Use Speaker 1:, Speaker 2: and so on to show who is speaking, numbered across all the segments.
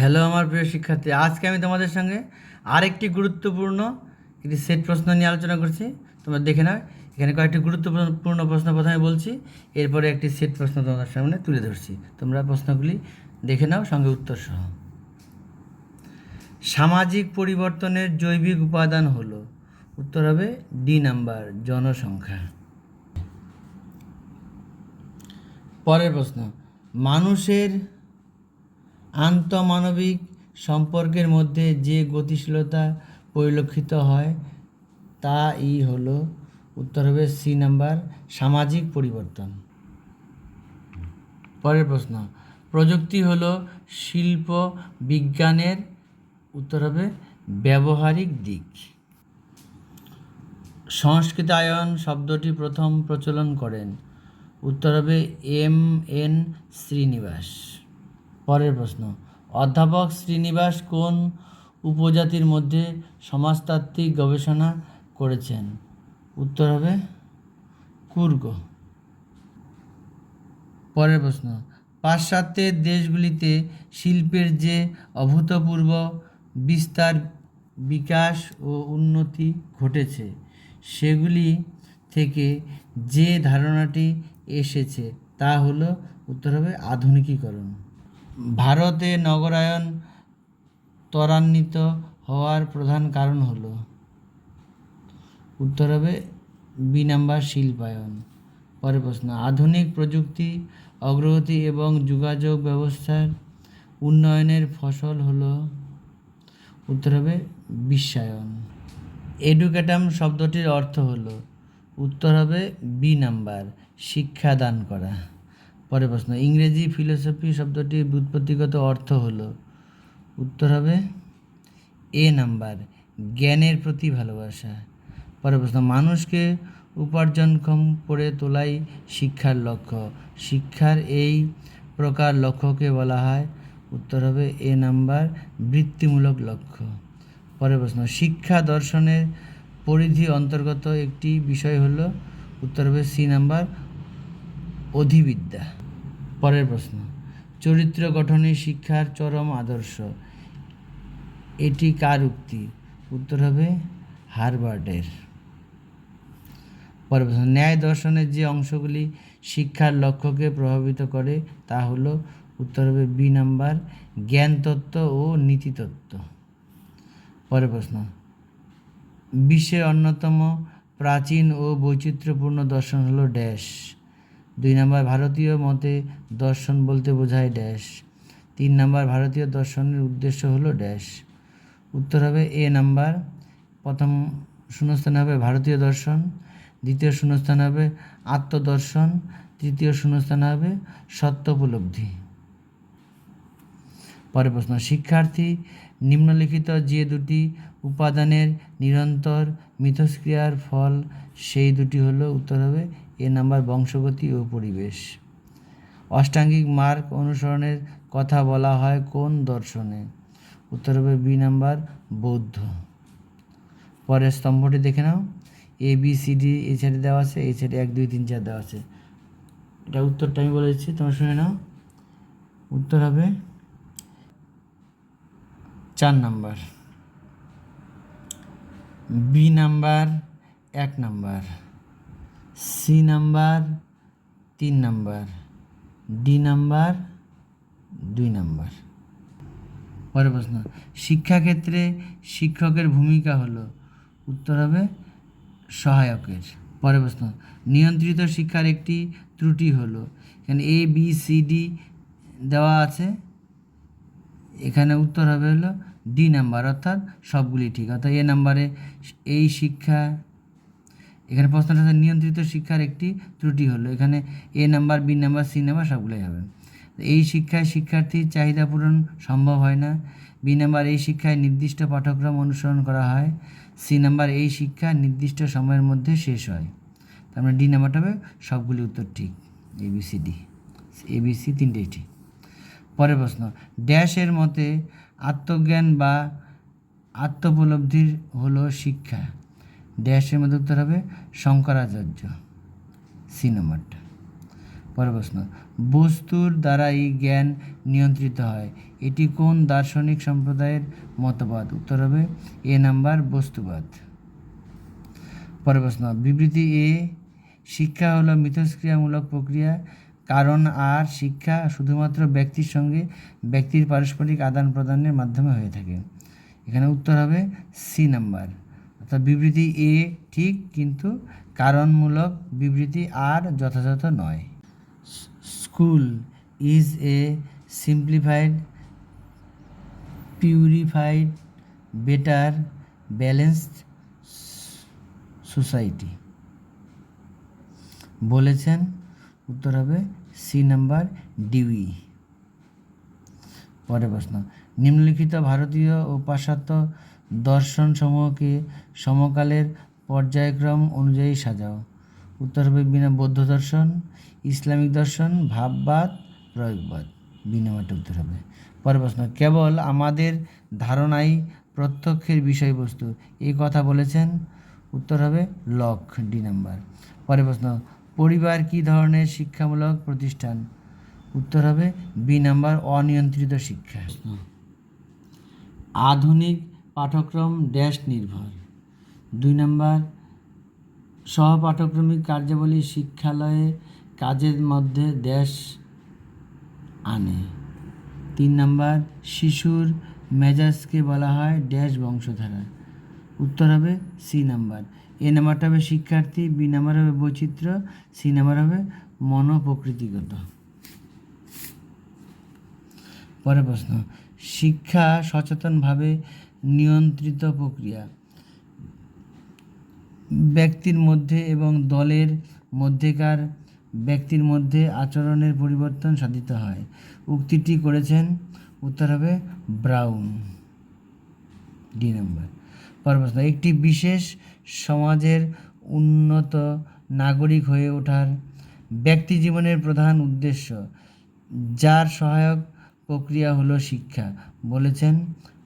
Speaker 1: hello আমার প্রিয় শিক্ষার্থী আজকে আমি তোমাদের সঙ্গে আরেকটি গুরুত্বপূর্ণ একটি সেট প্রশ্ন নিয়ে আলোচনা করছি তোমরা দেখে নাও এখানে কয়েকটি গুরুত্বপূর্ণ প্রশ্ন প্রথমে বলছি এরপরে একটি সেট প্রশ্ন তোমাদের সামনে তুলে ধরছি তোমরা প্রশ্নগুলি দেখে নাও সঙ্গে উত্তর সহ সামাজিক পরিবর্তনের জৈবিক উপাদান হলো উত্তর হবে ডি নাম্বার জনসংখ্যা পরের প্রশ্ন মানুষের আন্তঃমানবিক সম্পর্কের মধ্যে যে গতিশীলতা পরিলক্ষিত হয় তা ই হল উত্তর হবে সি নাম্বার সামাজিক পরিবর্তন পরের প্রশ্ন প্রযুক্তি হল শিল্প বিজ্ঞানের উত্তর হবে ব্যবহারিক দিক সংস্কৃতায়ন শব্দটি প্রথম প্রচলন করেন উত্তর হবে এম এন শ্রীনিবাস পরের প্রশ্ন অধ্যাপক শ্রীনিবাস কোন উপজাতির মধ্যে সমাজতাত্ত্বিক গবেষণা করেছেন উত্তর হবে কুর্গ পরের প্রশ্ন পাশ্চাত্যের দেশগুলিতে শিল্পের যে অভূতপূর্ব বিস্তার বিকাশ ও উন্নতি ঘটেছে সেগুলি থেকে যে ধারণাটি এসেছে তা হলো উত্তর হবে আধুনিকীকরণ ভারতে নগরায়ন ত্বরান্বিত হওয়ার প্রধান কারণ হল উত্তর হবে বি নাম্বার শিল্পায়ন পরের প্রশ্ন আধুনিক প্রযুক্তি অগ্রগতি এবং যোগাযোগ ব্যবস্থার উন্নয়নের ফসল হল উত্তর হবে বিশ্বায়ন এডুকেটাম শব্দটির অর্থ হলো উত্তর হবে বি নাম্বার শিক্ষাদান করা পরে প্রশ্ন ইংরেজি ফিলোসফি শব্দটির ব্যুৎপত্তিগত অর্থ হল উত্তর হবে এ নাম্বার জ্ঞানের প্রতি ভালোবাসা পরে প্রশ্ন মানুষকে উপার্জনক্ষম করে তোলাই শিক্ষার লক্ষ্য শিক্ষার এই প্রকার লক্ষ্যকে বলা হয় উত্তর হবে এ নাম্বার বৃত্তিমূলক লক্ষ্য পরে প্রশ্ন শিক্ষা দর্শনের পরিধি অন্তর্গত একটি বিষয় হল উত্তর হবে সি নাম্বার অধিবিদ্যা পরের প্রশ্ন চরিত্র গঠনে শিক্ষার চরম আদর্শ এটি কার উক্তি উত্তর হবে হারবার্টের পরের প্রশ্ন ন্যায় দর্শনের যে অংশগুলি শিক্ষার লক্ষ্যকে প্রভাবিত করে তা হলো উত্তর হবে বি নাম্বার জ্ঞানতত্ত্ব ও নীতিতত্ত্ব পরের প্রশ্ন বিশ্বের অন্যতম প্রাচীন ও বৈচিত্র্যপূর্ণ দর্শন হলো ড্যাশ দুই নম্বর ভারতীয় মতে দর্শন বলতে বোঝায় ড্যাশ তিন নম্বর ভারতীয় দর্শনের উদ্দেশ্য হলো ড্যাশ উত্তর হবে এ নাম্বার প্রথম শূন্যস্থান হবে ভারতীয় দর্শন দ্বিতীয় শূন্যস্থান হবে আত্মদর্শন তৃতীয় শূন্যস্থান হবে সত্যোপলব্ধি পরের প্রশ্ন শিক্ষার্থী নিম্নলিখিত যে দুটি উপাদানের নিরন্তর মিথস্ক্রিয়ার ফল সেই দুটি হলো উত্তর হবে এ নাম্বার বংশগতি ও পরিবেশ অষ্টাঙ্গিক মার্গ অনুসরণের কথা বলা হয় কোন দর্শনে উত্তর হবে বি নাম্বার বৌদ্ধ পরের স্তম্ভটি দেখে নাও এ বি সি ডি এই সাইডে দেওয়া আছে এই সাইডে এক দুই তিন চার দেওয়া আছে এটা উত্তরটা আমি বলে দিচ্ছি তোমরা শুনে নাও উত্তর হবে চার নাম্বার বি নাম্বার এক নাম্বার সি নাম্বার তিন নাম্বার ডি নাম্বার দুই নাম্বার পরে প্রশ্ন শিক্ষাক্ষেত্রে শিক্ষকের ভূমিকা হলো উত্তর হবে সহায়কের পরে প্রশ্ন নিয়ন্ত্রিত শিক্ষার একটি ত্রুটি হলো এখানে এ বি সি ডি দেওয়া আছে এখানে উত্তর হবে হলো ডি নাম্বার অর্থাৎ সবগুলি ঠিক অর্থাৎ এ নাম্বারে এই শিক্ষা এখানে প্রশ্নটা আছে নিয়ন্ত্রিত শিক্ষার একটি ত্রুটি হলো এখানে A number B number C number সবগুলোই হবে এই শিক্ষায় শিক্ষার্থীর চাহিদা পূরণ সম্ভব হয় না বি নাম্বার এই শিক্ষায় নির্দিষ্ট পাঠ্যক্রম অনুসরণ করা হয় সি নাম্বার এই শিক্ষা নির্দিষ্ট সময়ের মধ্যে শেষ হয় তারপরে ডি নাম্বারটা হবে সবগুলি উত্তর ঠিক A B C D A B C তিনটেই ঠিক পরের প্রশ্ন ড্যাশের মতে আত্মজ্ঞান বা আত্মোপলব্ধির হলো শিক্ষা ড্যাশের মধ্যে উত্তর হবে শঙ্করাচার্য সি নম্বরটা পরের প্রশ্ন বস্তুর দ্বারা এই জ্ঞান নিয়ন্ত্রিত হয় এটি কোন দার্শনিক সম্প্রদায়ের মতবাদ উত্তর হবে এ নাম্বার বস্তুবাদ পরের প্রশ্ন বিবৃতি এ শিক্ষা হলো মিথস্ক্রিয়ামূলক প্রক্রিয়া কারণ আর শিক্ষা শুধুমাত্র ব্যক্তির সঙ্গে ব্যক্তির পারস্পরিক আদান প্রদানের মাধ্যমে হয়ে থাকে এখানে উত্তর হবে সি নাম্বার অর্থাৎ বিবৃতি এ ঠিক কিন্তু কারণমূলক বিবৃতি আর যথাযথ নয় school is a simplified purified better balanced society বলেছেন উত্তর হবে সি নাম্বার ডিউই পরের প্রশ্ন নিম্নলিখিত ভারতীয় ও পাশ্চাত্য দর্শনসমূহকে সমকালের পর্যায়ক্রম অনুযায়ী সাজাও উত্তর হবে বিনা বৌদ্ধ দর্শন ইসলামিক দর্শন ভাববাদ প্রয়োগবাদ বিনিময়টা উত্তর হবে পরের প্রশ্ন কেবল আমাদের ধারণাই প্রত্যক্ষের বিষয়বস্তু এই কথা বলেছেন উত্তর হবে লক ডি নাম্বার পরের প্রশ্ন পরিবার কি ধরনের শিক্ষামূলক প্রতিষ্ঠান উত্তর হবে বি নাম্বার অনিয়ন্ত্রিত শিক্ষা আধুনিক পাঠক্রম ড্যাশ নির্ভর দুই নম্বর সহপাঠক্রমিক কার্যাবলী শিক্ষালয়ে কাজের মধ্যে দেশ আনে তিন নম্বর শিশুর মেজাজকে বলা হয় ড্যাশ বংশধারা উত্তর হবে সি নাম্বার এ নাম্বারটা হবে শিক্ষার্থী বি নাম্বার হবে বৈচিত্র্য সি নাম্বার হবে মনোপ্রকৃতিগত পরের প্রশ্ন শিক্ষা সচেতনভাবে নিয়ন্ত্রিত প্রক্রিয়া ব্যক্তির মধ্যে এবং দলের মধ্যেকার ব্যক্তির মধ্যে আচরণের পরিবর্তন সাধিত হয় উক্তিটি করেছেন উত্তর হবে ব্রাউন ডি নম্বর পরপ্রশ্ন একটি বিশেষ সমাজের উন্নত নাগরিক হয়ে ওঠার ব্যক্তি জীবনের প্রধান উদ্দেশ্য যার সহায়ক প্রক্রিয়া হলো শিক্ষা বলেছেন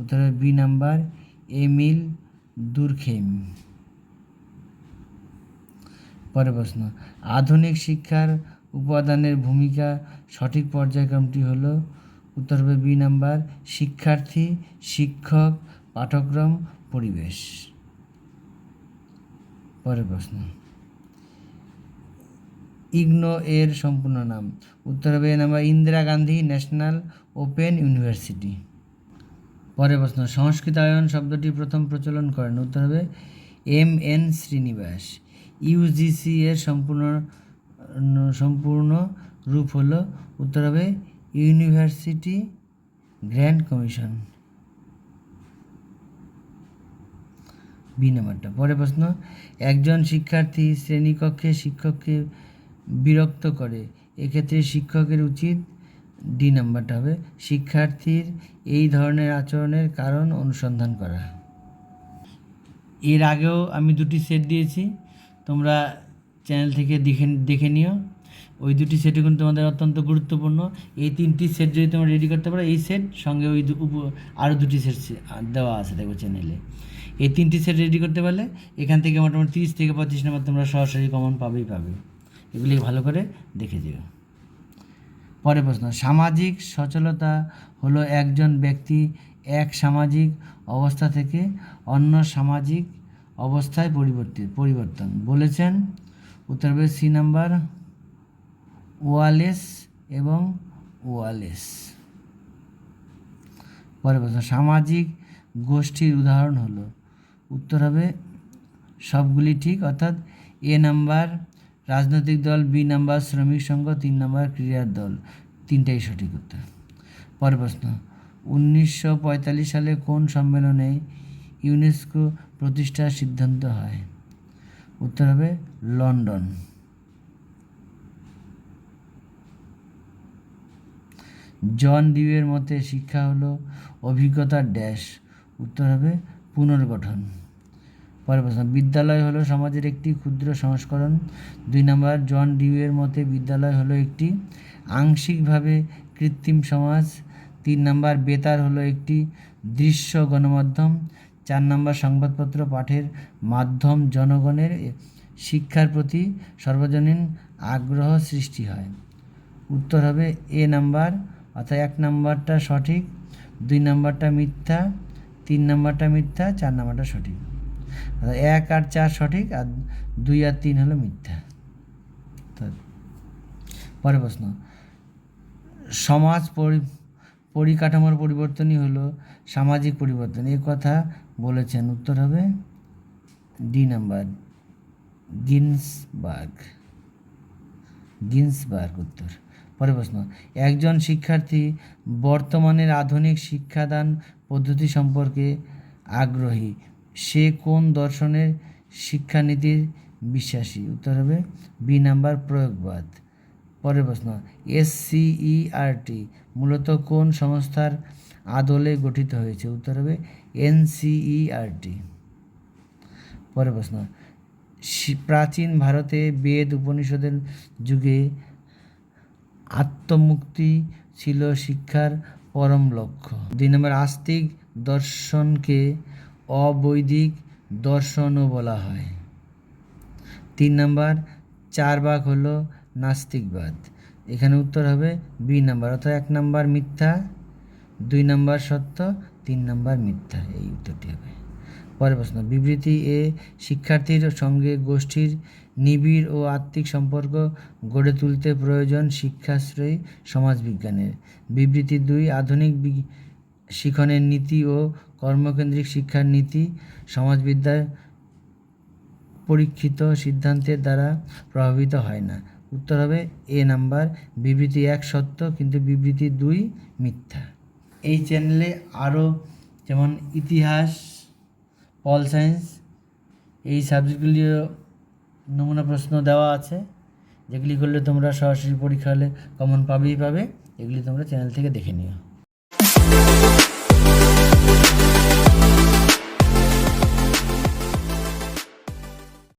Speaker 1: উত্তরে বি নাম্বার এমিল দুর্খেম পরে প্রশ্ন আধুনিক শিক্ষার উপাদানের ভূমিকা সঠিক পর্যায়ক্রমটি হল উত্তর হবে বি নাম্বার শিক্ষার্থী শিক্ষক পাঠক্রম পরিবেশ পরের প্রশ্ন ইগনো এর সম্পূর্ণ নাম উত্তর হবে number Indira Gandhi national open university পরের প্রশ্ন সংস্কৃতায়ন শব্দটি প্রথম প্রচলন করেন উত্তর হবে এম এন শ্রীনিবাস ইউজিসি এর সম্পূর্ণ সম্পূর্ণ রূপ হল উত্তর হবে ইউনিভার্সিটি গ্র্যান্ড কমিশন বি নাম্বারটা পরের প্রশ্ন একজন শিক্ষার্থী শ্রেণীকক্ষে শিক্ষককে বিরক্ত করে এক্ষেত্রে শিক্ষকের উচিত ডি নাম্বারটা হবে শিক্ষার্থীর এই ধরনের আচরণের কারণ অনুসন্ধান করা এর আগেও আমি দুটি সেট দিয়েছি তোমরা চ্যানেল থেকে দেখে দেখে নিও ওই দুটি সেটই কিন্তু তোমাদের অত্যন্ত গুরুত্বপূর্ণ এই তিনটি সেট যদি তোমরা রেডি করতে পারো এই সেট সঙ্গে ওই আরও দুটি সেট দেওয়া আছে দেখো চ্যানেলে এই তিনটি সেট রেডি করতে পারলে এখান থেকে মোটামুটি তিরিশ থেকে পঁয়ত্রিশ নম্বর তোমরা সরাসরি কমন পাবেই পাবে এগুলি ভালো করে দেখে দিও পরে প্রশ্ন সামাজিক সচলতা হলো একজন ব্যক্তি এক সামাজিক অবস্থা থেকে অন্য সামাজিক অবস্থায় পরিবর্তিত পরিবর্তন বলেছেন উত্তর সি নাম্বার ওয়ালেস এবং ওয়ালেস পরে প্রশ্ন সামাজিক গোষ্ঠীর উদাহরণ হলো উত্তর হবে সবগুলি ঠিক অর্থাৎ এ নাম্বার রাজনৈতিক দল বি নাম্বার শ্রমিক সংঘ তিন নাম্বার ক্রীড়ার দল তিনটাই সঠিক উত্তর পরের প্রশ্ন উনিশশো সালে কোন সম্মেলনে ইউনেস্কো প্রতিষ্ঠার সিদ্ধান্ত হয় উত্তর হবে লন্ডন জন ডিউয়ের মতে শিক্ষা হলো অভিজ্ঞতার ড্যাশ উত্তর হবে পুনর্গঠন পরের প্রশ্ন বিদ্যালয় হলো সমাজের একটি ক্ষুদ্র সংস্করণ দুই নম্বর জন ডিউয়ের মতে বিদ্যালয় হলো একটি আংশিকভাবে কৃত্রিম সমাজ তিন নম্বর বেতার হলো একটি দৃশ্য গণমাধ্যম চার নম্বর সংবাদপত্র পাঠের মাধ্যম জনগণের শিক্ষার প্রতি সর্বজনীন আগ্রহ সৃষ্টি হয় উত্তর হবে এ নাম্বার অর্থাৎ এক নাম্বারটা সঠিক দুই নাম্বারটা মিথ্যা তিন নাম্বারটা মিথ্যা চার নাম্বারটা সঠিক এক আর চার সঠিক আর দুই আর তিন হলো মিথ্যা পরে প্রশ্ন সমাজ পরিকাঠামোর পরিবর্তনই হলো সামাজিক পরিবর্তন এ কথা বলেছেন উত্তর হবে ডি নাম্বার গিন্সবার্গ গিন্সবার্গ উত্তর পরে প্রশ্ন একজন শিক্ষার্থী বর্তমানের আধুনিক শিক্ষাদান পদ্ধতি সম্পর্কে আগ্রহী সে কোন দর্শনের শিক্ষানীতির বিশ্বাসী উত্তর হবে বি নাম্বার প্রয়োগবাদ পরের প্রশ্ন এসসিইআরটি মূলত কোন সংস্থার আদলে গঠিত হয়েছে উত্তর হবে এনসিইআরটি পরের প্রশ্ন প্রাচীন ভারতে বেদ উপনিষদের যুগে আত্মমুক্তি ছিল শিক্ষার পরম লক্ষ্য দুই নম্বর আস্তিক দর্শনকে অবৈদিক দর্শনও বলা হয় তিন নাম্বার চার ভাগ হলো নাস্তিকবাদ এখানে উত্তর হবে বি নাম্বার অর্থাৎ এক নাম্বার মিথ্যা দুই নাম্বার সত্য তিন নাম্বার মিথ্যা এই উত্তরটি হবে পরের প্রশ্ন বিবৃতি এ শিক্ষার্থীর সঙ্গে গোষ্ঠীর নিবিড় ও আত্মিক সম্পর্ক গড়ে তুলতে প্রয়োজন শিক্ষাশ্রয়ী সমাজবিজ্ঞানের বিবৃতি দুই আধুনিক শিখনের নীতি ও কর্মকেন্দ্রিক শিক্ষার নীতি সমাজবিদ্যার পরীক্ষিত সিদ্ধান্তের দ্বারা প্রভাবিত হয় না উত্তর হবে এ নাম্বার বিবৃতি এক সত্য কিন্তু বিবৃতি দুই মিথ্যা এই চ্যানেলে আরও যেমন ইতিহাস পল সায়েন্স এই সাবজেক্টগুলিও নমুনা প্রশ্ন দেওয়া আছে যেগুলি করলে তোমরা সরাসরি পরীক্ষা হলে কমন পাবেই পাবে এগুলি তোমরা চ্যানেল থেকে দেখে নিও